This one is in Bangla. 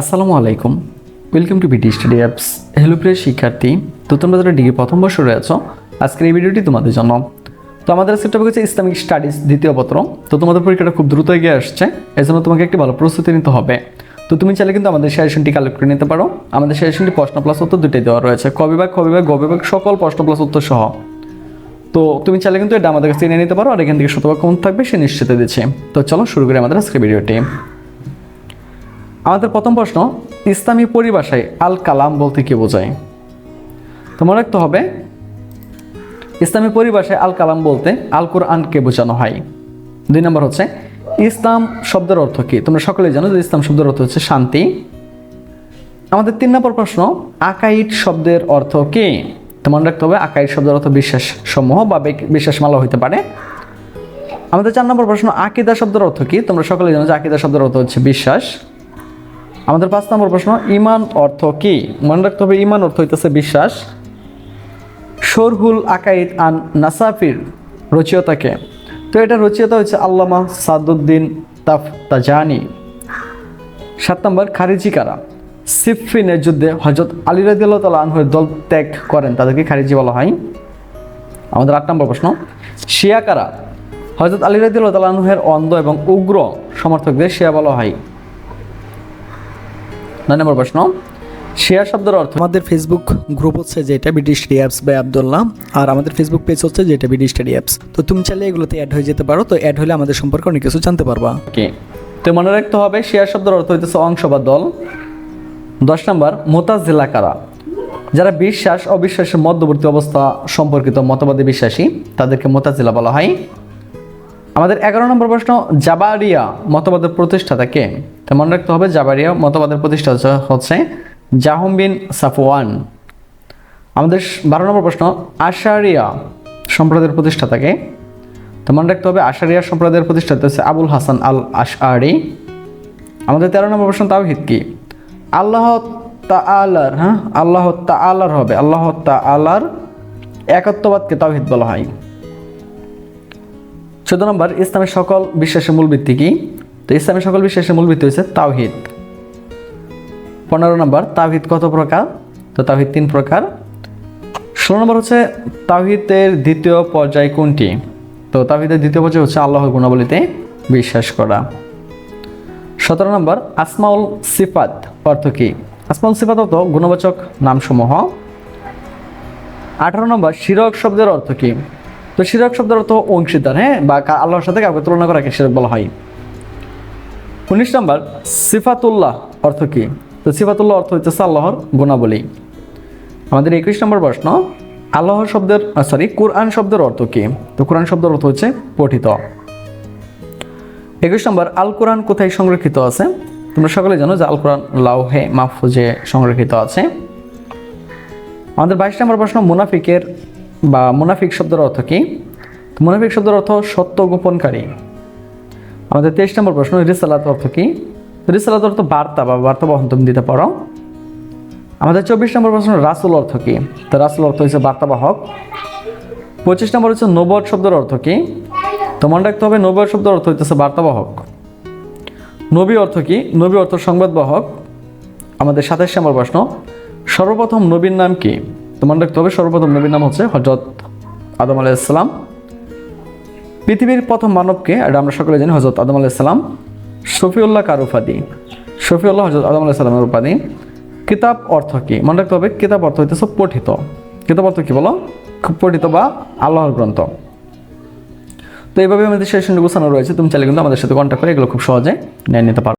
আসসালামু আলাইকুম। Welcome to BD study apps hello প্রিয় শিক্ষার্থী। তো তোমরা যারা ডিগ্রি প্রথম বর্ষ রয়েছ আজকের এই ভিডিওটি তোমাদের জন্য। তো আমাদের আজকে টপিক হচ্ছে ইসলামিক স্টাডিজ দ্বিতীয় পত্র। তো তোমাদের পরীক্ষাটা খুব দ্রুত এগিয়ে আসছে এই জন্য তোমাকে একটি ভালো প্রস্তুতি নিতে হবে। তো তুমি চাইলে কিন্তু আমাদের সাজেশনটি কালেক্ট করে নিতে পারো। আমাদের সাজেশনটি প্রশ্ন প্লাস উত্তর দুটোই দেওয়া রয়েছে। ক বিভাগ, খ বিভাগ, গ সকল প্রশ্ন প্লাস উত্তর সহ। তো তুমি চাইলে কিন্তু এটা আমাদের কাছে নিয়ে নিতে পারো, আর এখান থেকে শতভাগ কমন থাকবে, সে নিশ্চিত দিচ্ছে তো চলো শুরু করি আমাদের আজকে ভিডিওটি। আমাদের প্রথম প্রশ্ন, ইসলামী পরিভাষায় আল কালাম বলতে কি বোঝায়? তো মনে রাখতে হবে, ইসলামী পরিভাষায় আল কালাম বলতে আল কোরআনকে বোঝানো হয়। দুই নম্বর হচ্ছে, ইসলাম শব্দের অর্থ কি? তোমরা সকলেই জানো যে ইসলাম শব্দের অর্থ হচ্ছে শান্তি। আমাদের তিন নম্বর প্রশ্ন আকাইট শব্দের অর্থ কি? তো মনে রাখতে হবে, আকাইড শব্দের অর্থ বিশ্বাস সমূহ বা বিশ্বাসমালা হইতে পারে। আমাদের চার নম্বর প্রশ্ন, আকিদা শব্দের অর্থ কি? তোমরা সকলে জানো যে আকিদা শব্দের অর্থ হচ্ছে বিশ্বাস। আমাদের পাঁচ নম্বর প্রশ্ন, ইমান অর্থ কি? মনে রাখতে হবে, ইমান অর্থ হইতেছে বিশ্বাস। শরহুল আকাইদ আন নাসাফির রচিয়তাকে। তো এটা রচিয়তা হচ্ছে আল্লামা সাদুদ্দিন তাফ তাজানি সাত নম্বর, খারিজি কারা? সিফিনের যুদ্ধে হজরত আলী রাদিয়াল্লাহু তাআলা আনহুর দল ত্যাগ করেন। তাদেরকে খারিজি বলা হয়। আমাদের আট নম্বর প্রশ্ন, শিয়া কারা? হজরত আলী রাদিয়াল্লাহু তাআলা আনহুর অন্ধ এবং উগ্র সমর্থকদের শিয়া বলা হয়। নয় নম্বর প্রশ্ন। শিয়া শব্দের অর্থ আমাদের ফেসবুক গ্রুপ হচ্ছে যেটা BD study apps by Abdullah আর আমাদের ফেসবুক পেজ হচ্ছে যেটা বিডি স্টাডি অ্যাপস তো তুমি চাইলে এগুলোতে অ্যাড হয়ে যেতে পারো তো অ্যাড হলে আমাদের সম্পর্কে অনেক কিছু জানতে পারবা। কি তো মনে রাখতে হবে শিয়া শব্দের অর্থ হইতেছে অংশ বা দল। দশ নম্বর মোতাজিলা কারা? যারা বিশ্বাস অবিশ্বাসের মধ্যবর্তী অবস্থা সম্পর্কিত মতবাদে বিশ্বাসী তাদেরকে মোতাজিলা বলা হয়। আমাদের এগারো নম্বর প্রশ্ন, জাবারিয়া মতবাদের প্রতিষ্ঠাতা কে? তো মনে রাখতে হবে, জাবারিয়া মতবাদের প্রতিষ্ঠা হচ্ছে- জাহম বিন সাফওয়ান। আমাদের বারো নম্বর প্রশ্ন, আশারিয়া সম্প্রদায়ের প্রতিষ্ঠাতাকে তো মনে রাখতে হবে, আশারিয়া সম্প্রদায়ের প্রতিষ্ঠাতা হচ্ছে আবুল হাসান আল আশআরি আমাদের তেরো নম্বর প্রশ্ন, তাওহিদ কি? আল্লাহ তাআলার হ্যাঁ? আল্লাহ তা তাআলার হবে, আল্লাহ তাআলার একত্ববাদকে তাওহিদ বলা হয়। চোদ্দ নম্বর, ইসলামের সকল বিশ্বাসের মূল ভিত্তি কি? তো ইসলামের সকল বিশ্বাসের মূল ভিত্তি হচ্ছে তাওহিদ। পনেরো নম্বর, তাওহিদ কত প্রকার? তো তাওহিদ তিন প্রকার। ষোলো নম্বর হচ্ছে তাওহিদের দ্বিতীয় পর্যায় কোনটি? তো তাওহিদের দ্বিতীয় পর্যায় হচ্ছে আল্লাহর গুণাবলীতে বিশ্বাস করা। সতেরো নম্বর, আসমাউল সিফাত অর্থ কি? আসমাউল সিফাত অর্থ গুণবাচক নামসমূহ। আঠারো নম্বর, শিরক শব্দের অর্থ কি? তো শিরক শব্দের অর্থ অংশীদার হ্যাঁ? বা আল্লাহর সাথে কাউকে তুলনা করাকে শিরক বলা হয়। উনিশ নম্বর, সিফাতুল্লাহ অর্থ কি? তো সিফাতুল্লাহ অর্থ হচ্ছে আল্লাহর গুণাবলী। আমাদের একুশ নম্বর প্রশ্ন আল্লাহ শব্দের সরি কোরআন শব্দের অর্থ কি? তো কোরআন শব্দের অর্থ হচ্ছে পঠিত। একুশ নম্বর আল কোরআন কোথায় সংরক্ষিত আছে? তোমরা সকলে জানো যে আল কোরআন লাউহে মাহফুজে সংরক্ষিত আছে। আমাদের বাইশ নম্বর প্রশ্ন, মুনাফিকের বা মুনাফিক শব্দের অর্থ কি? মুনাফিক শব্দের অর্থ সত্য গোপনকারী। আমাদের তেইশ নম্বর প্রশ্ন, রিসালাত অর্থ কি? রিসালাত অর্থ বার্তা বা বার্তা বহন তুমি দিতে পারো। আমাদের চব্বিশ নম্বর প্রশ্ন, রাসুল অর্থ কি? তো রাসুল অর্থ হচ্ছে বার্তাবাহক। পঁচিশ নম্বর হচ্ছে নবদ শব্দের অর্থ কি? তো মনে রাখতে হবে, নবদ শব্দের অর্থ হইতেছে বার্তাবাহক। নবী অর্থ কি? নবী অর্থ সংবাদবাহক। আমাদের সাতাশ নম্বর প্রশ্ন, সর্বপ্রথম নবীর নাম কি? তো মনে রাখতে হবে সর্বপ্রথম নবীর নাম হচ্ছে হজরত আদম আলাইসালাম পৃথিবীর প্রথম মানবকে, এটা আমরা সকলে জানি হজরত আদম আলাইসালাম শফিউল্লাহ কার উপাধি? শফিউল্লাহ হজরত আদম আলাইসালামের উপাধি। কিতাব অর্থ কি? মনে রাখতে হবে, কিতাব অর্থ হইতেছে পঠিত। কিতাব অর্থ কি বলো? খুব পঠিত বা আল্লাহর গ্রন্থ। তো এইভাবে আমাদের সেশনটি গোছানো রয়েছে, তুমি চাইলে কিন্তু আমাদের সাথে কন্ট্যাক্ট করে এগুলো খুব সহজে নিয়ে নিতে পারো।